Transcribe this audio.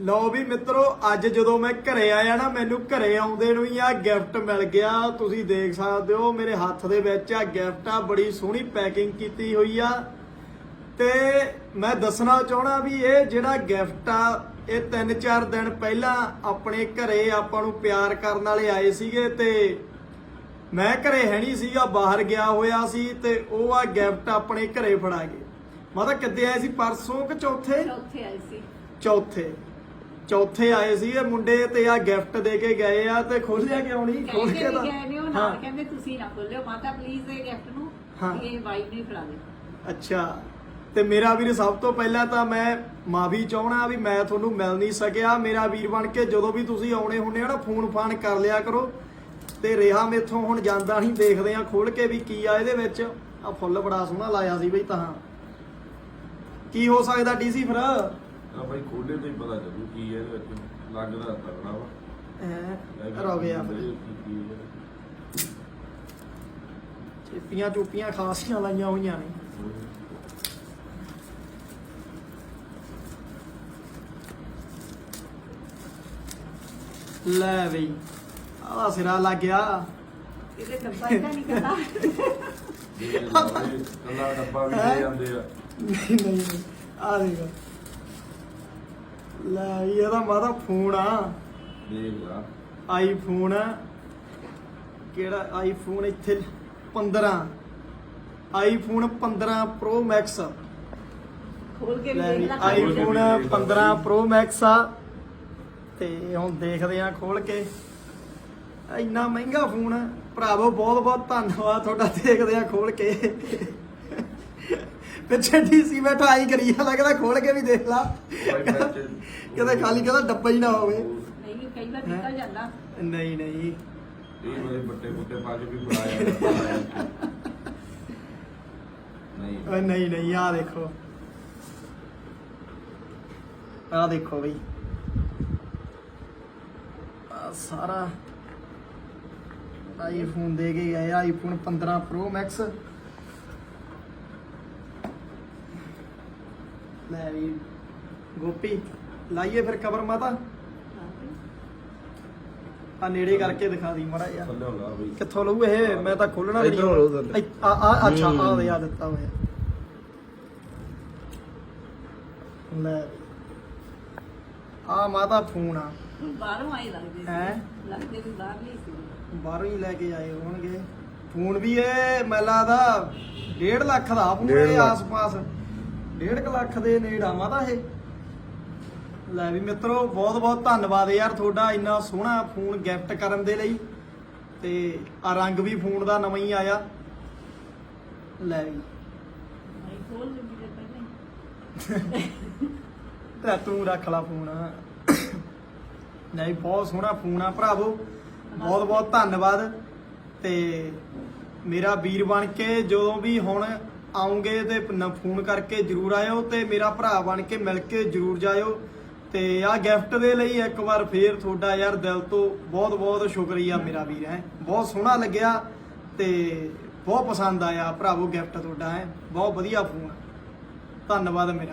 ਲਓ ਵੀ ਮਿੱਤਰੋ ਅੱਜ ਜਦੋਂ ਮੈਂ ਘਰੇ ਆਇਆ ਨਾ ਮੈਨੂੰ ਘਰੇ ਆਉਂਦੇ ਨੂੰ ਹੀ ਆ ਗਿਫਟ ਮਿਲ ਗਿਆ। ਤੁਸੀਂ ਦੇਖ ਸਕਦੇ ਹੋ ਮੇਰੇ ਹੱਥ ਦੇ ਵਿੱਚ ਆ ਗਿਫਟ ਆ ਬੜੀ ਸੋਹਣੀ ਪੈਕਿੰਗ ਕੀਤੀ ਹੋਈ ਆ। ਤੇ ਮੈਂ ਦੱਸਣਾ ਚਾਹਣਾ ਵੀ ਇਹ ਜਿਹੜਾ ਗਿਫਟ ਆ ਇਹ 3-4 ਦਿਨ ਪਹਿਲਾਂ ਆਪਣੇ ਘਰੇ ਆਪਾਂ ਨੂੰ ਪਿਆਰ ਕਰਨ ਵਾਲੇ ਆਏ ਸੀਗੇ ਤੇ ਮੈਂ ਘਰੇ ਹੈ ਨਹੀਂ ਸੀਗਾ ਬਾਹਰ ਗਿਆ ਹੋਇਆ ਸੀ ਤੇ ਉਹ ਆ ਗਿਫਟ ਆਪਣੇ ਘਰੇ ਫੜਾ ਗਏ। ਮਾਤਾ ਕਿੱਦੇ ਆਏ ਸੀ? ਪਰਸੋਂ ਕਿ ਚੌਥੇ? ਚੌਥੇ ਆਏ ਸੀ। ਚੌਥੇ। ਚੌਥੇ ਆਏ ਸੀ ਇਹ ਮੁੰਡੇ ਤੇ ਆ ਗਿਫਟ ਦੇ ਕੇ ਗਏ ਆ ਤੇ ਖੋਲਿਆ ਕਿਉਂ ਨਹੀਂ? ਖੋਲ ਕੇ ਤਾਂ ਗਏ ਨੇ ਉਹ ਹਾਂ। ਨਾਲ ਕਹਿੰਦੇ ਤੁਸੀਂ ਨਾ ਖੋਲਿਓ ਮਾਤਾ ਪਲੀਜ਼ ਇਹ ਗਿਫਟ ਨੂੰ। ਇਹ ਵਾਈਫ ਨੂੰ ਫੜਾ ਦੇ ਅੱਛਾ। ਤੇ ਮੇਰਾ ਵੀਰ ਸਭ ਤੋਂ ਪਹਿਲਾਂ ਤਾਂ ਮੈਂ ਮਾਫੀ ਚਾਹਣਾ ਵੀ ਮੈਂ ਤੁਹਾਨੂੰ ਮਿਲ ਨਹੀਂ ਸਕਿਆ। ਮੇਰਾ ਵੀਰ ਬਣ ਕੇ ਜਦੋਂ ਵੀ ਤੁਸੀਂ ਆਉਣੇ ਹੁੰਦੇ ਆ ਨਾ ਫੋਨ ਫਾਨ ਕਰ ਲਿਆ ਕਰੋ। ਤੇ ਰਿਹਾ ਮੇਥੋਂ ਹੁਣ ਜਾਂਦਾ ਨਹੀਂ ਦੇਖਦੇ ਆ ਖੋਲ ਕੇ ਵੀ ਕੀ ਆ ਇਹਦੇ ਵਿੱਚ। ਆ ਫੁੱਲ ਬੜਾ ਸੋਹਣਾ ਲਾਇਆ ਸੀ ਬਈ ਤਾਂ। ਕੀ ਹੋ ਸਕਦਾ ਡੀਸੀ ਫਿਰ? ਆ ਭਾਈ ਖੋਲੇ ਤੇ ਹੀ ਪਤਾ ਚੱਲੂ ਕੀ ਹੈ ਇਹਦੇ ਵਿੱਚ ਲੱਗਦਾ ਤਗੜਾ ਵਾ। ਐ ਰੋ ਗਿਆ ਕੀ ਕੀ ਹੈ। ਚੇਪੀਆਂ ਚੂਪੀਆਂ ਖਾਸੀਆਂ ਲਾਈਆਂ ਹੋਈਆਂ ਨੇ। ਲੈ ਬਈ ਆਹ ਸਿਰਾ ਲੱਗ ਗਿਆ। ਇਹਦੇ ਡੱਬਾ ਨਹੀਂ ਕਰਦਾ ਕੱਲਾ ਡੱਬਾ ਵੀ ਦੇ ਜਾਂਦੇ ਆ। ਨਹੀਂ ਨਹੀਂ ਨਹੀਂ ਆ ਦੇਖ। ਲੈ ਵੀ ਇਹਦਾ ਮਾਤਾ ਫੋਨ ਆ। ਦੇਖ ਲਾ। ਆਈਫੋਨ ਕਿਹੜਾ ਆਈਫੋਨ ਇੱਥੇ 15 ਆਈਫੋਨ 15 ਪ੍ਰੋ ਮੈਕਸ ਖੋਲ ਕੇ ਵੀ ਲੈ ਦੇਖ ਵੀ ਲੈ ਆਈਫੋਨ 15 ਪ੍ਰੋ ਮੈਕਸ ਆ। ਤੇ ਹੁਣ ਦੇਖਦੇ ਆ ਖੋਲ ਕੇ। ਇੰਨਾ ਮਹਿੰਗਾ ਫੋਨ ਆ। ਭਰਾਵੋ ਬਹੁਤ ਬਹੁਤ ਧੰਨਵਾਦ। ਤੁਹਾਡਾ ਦੇਖਦੇ ਆ ਖੋਲ ਕੇ। ਪਿੱਛੇ ਡੀਸੀ ਬੈਠਾ ਆਈ ਕਰੀ ਜਾ ਲੱਗਦਾ ਖੋਲ ਕੇ ਵੀ ਦੇਖ ਲਾ। ਕਿਤੇ ਖਾਲੀ ਕਹਿੰਦਾ ਡੱਬਾ ਹੀ ਨਾ ਹੋਵੇ। ਨਹੀਂ ਕਈ ਵਾਰ ਨਿਕਲ ਜਾਂਦਾ। ਨਹੀਂ ਨਹੀਂ। ਇਹ ਬੜੇ ਬੱਟੇ ਬੁੱਟੇ ਪਾ ਕੇ ਵੀ ਬਣਾਇਆ ਨਹੀਂ। ਓਏ ਨਹੀਂ ਨਹੀਂ ਆ ਦੇਖੋ। ਆ ਦੇਖੋ ਬਈ। ਆ ਸਾਰਾ ਆਈਫੋਨ ਦੇ ਕੇ ਗਏ ਆਈਫੋਨ 15 ਪ੍ਰੋ ਮੈਕਸ ਲੈ ਵੀ ਗੋਪੀ ਲਾਈਏ ਫਿਰ ਕਵਰ ਮਾਤਾ। ਆ ਨੇੜੇ ਕਰਕੇ ਦਿਖਾ ਦੀ ਮੜਾ ਯਾਰ ਥੱਲੇ ਲਾ ਬਈ। ਕਿੱਥੋਂ ਲਊ ਇਹ? ਮੈਂ ਤਾਂ ਖੋਲਣਾ ਵੀ ਇੱਧਰੋਂ ਲਊ ਥੱਲੇ। ਇੱਥ- ਆ ਆ ਅੱਛਾ ਆ। ਦੇ ਆ ਦਿੱਤਾ ਹੋਇਆ। ਲੈ। ਆ ਮਾਤਾ ਫੋਨ ਆ। ਬਾਹਰੋਂ ਆਏ ਲੱਗਦੇ ਸੀ। ਹੈਂ? ਲੱਗਦੇ ਵੀ ਬਾਹਰ ਨਹੀਂ ਸੀ। ਬਾਹਰੋਂ ਹੀ ਲੈ ਕੇ ਆਏ ਹੋਣਗੇ। ਫੋਨ ਵੀ ਇਹ ਮੈਲਾ ਦਾ 1.5 ਲੱਖ ਦਾ ਡੇਢ ਲੱਖ। ਆਸ-ਪਾਸ। 1.5 ਲੱਖ ਦੇ ਨੇੜਾ ਮਾਤਾ ਇਹ। ਲੈ ਵੀ ਮਿੱਤਰੋ ਬਹੁਤ ਬਹੁਤ ਧੰਨਵਾਦ ਯਾਰ ਤੁਹਾਡਾ ਇੰਨਾ ਸੋਹਣਾ ਫੋਨ ਗਿਫਟ ਕਰਨ ਦੇ ਲਈ। ਤੇ ਆ ਰੰਗ ਵੀ ਫੋਨ ਦਾ ਨਵਾਂ ਹੀ ਆਇਆ। ਲੈ ਵੀ। ਤੇ ਤੂੰ ਰੱਖ ਲਾ ਫੋਨ। ਨਹੀਂ ਬਹੁਤ ਸੋਹਣਾ ਫੋਨ ਆ ਭਰਾਵੋ। ਬਹੁਤ ਬਹੁਤ ਧੰਨਵਾਦ। ਤੇ ਮੇਰਾ ਵੀਰ ਬਣ ਕੇ ਜਦੋਂ ਵੀ ਹੁਣ ਆਉਂਗੇ ਤੇ ਨ- ਫੋਨ ਕਰਕੇ ਜਰੂਰ ਆਇਓ ਤੇ ਮੇਰਾ ਭਰਾ ਬਣ ਕੇ ਮਿਲ ਕੇ ਜਰੂਰ ਜਾਇਓ। ਤੇ ਆ ਗਿਫਟ ਦੇ ਲਈ ਇੱਕ ਵਾਰ ਫੇਰ ਤੁਹਾਡਾ ਯਾਰ ਦਿਲ ਤੋਂ ਬਹੁਤ ਬਹੁਤ ਸ਼ੁਕਰੀਆ ਮੇਰਾ ਵੀਰ ਹੈ। ਬਹੁਤ ਸੋਹਣਾ ਲੱਗਿਆ ਤੇ ਬਹੁਤ ਪਸੰਦ ਆਇਆ। ਭਰਾਵੋ ਗਿਫਟ ਤੁਹਾਡਾ ਹੈ। ਬਹੁਤ ਵਧੀਆ ਫੋਨ ਧੰਨਵਾਦ ਮੇਰਾ।